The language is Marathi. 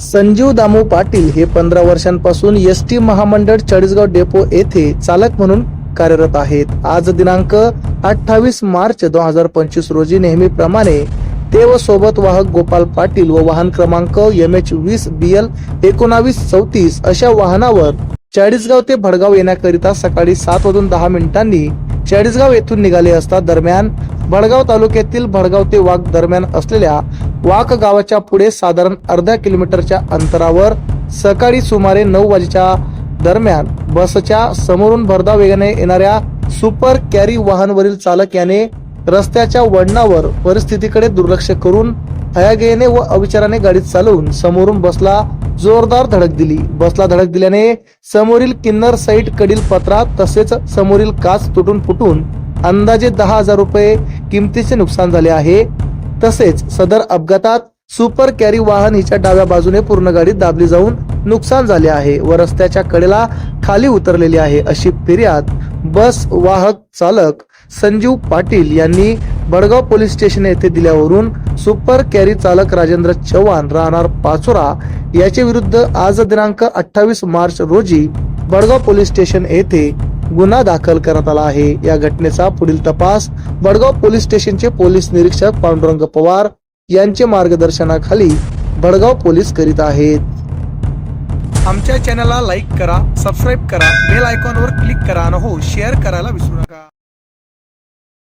संजीव दामू पाटील हे पंधरा वर्षांपासून एस टी महामंडळ चाळीसगाव डेपो येथे चालक म्हणून कार्यरत आहेत. आज दिनांक अठ्ठावीस मार्च दोन हजार पंचवीस रोजी नेहमीप्रमाणे ते व सोबत वाहक गोपाल पाटील व वाहन क्रमांक एम एच वीस बी एल एकोणावीस चौतीस अशा वाहनावर चाळीसगाव ते भडगाव येण्याकरिता सकाळी सात वाजून दहा मिनिटांनी चाळीसगाव येथून निघाले असता दरम्यान भडगाव तालुक्यातील भडगाव ते वाघ दरम्यान असलेल्या वाक गावाच्या पुढे साधारण अर्ध्या किलोमीटरच्या अंतरावर सकाळी सुमारे नऊ वाजेच्या दरम्यान बसच्या समोरून भरधाव वेगाने येणाऱ्या सुपर कॅरी वाहनवरील चालक याने रस्त्याच्या वळणावर परिस्थितीकडे दुर्लक्ष करून हयागेने व अविचाराने गाडी चालवून समोरून बसला जोरदार धडक दिली. बसला धडक दिल्याने समोरील किन्नर साईट कडील पत्रा तसेच समोरील काच तुटून फुटून अंदाजे दहा हजार रुपये किमतीचे नुकसान झाले आहे. तसेच सदर अपघातात सुपर कॅरी वाहन हिच्या डाव्या बाजूने पूर्ण गाडी दाबली जाऊन नुकसान झाले आहे व रस्त्याच्या कडेला खाली उतरलेली आहे अशी फिर्याद बस वाहक चालक संजीव पाटील यांनी बडगाव पोलीस स्टेशन येथे दिल्यावरून सुपर कॅरी चालक राजेंद्र चव्हाण राहणार पाचोरा याच्या विरुद्ध आज दिनांक अठ्ठावीस मार्च रोजी बडगाव पोलीस स्टेशन येथे गुन्हा दाखल करण्यात आला आहे. या घटनेचा पुढील तपास बडगाव पोलीस स्टेशनचे पोलीस निरीक्षक पांडुरंग पवार यांचे मार्गदर्शनाखाली बडगाव पोलीस करीत आहेत. आमच्या चॅनलला लाईक करा सबस्क्राईब करा बेल आयकॉनवर क्लिक करा आणि हो शेअर करायला विसरू नका.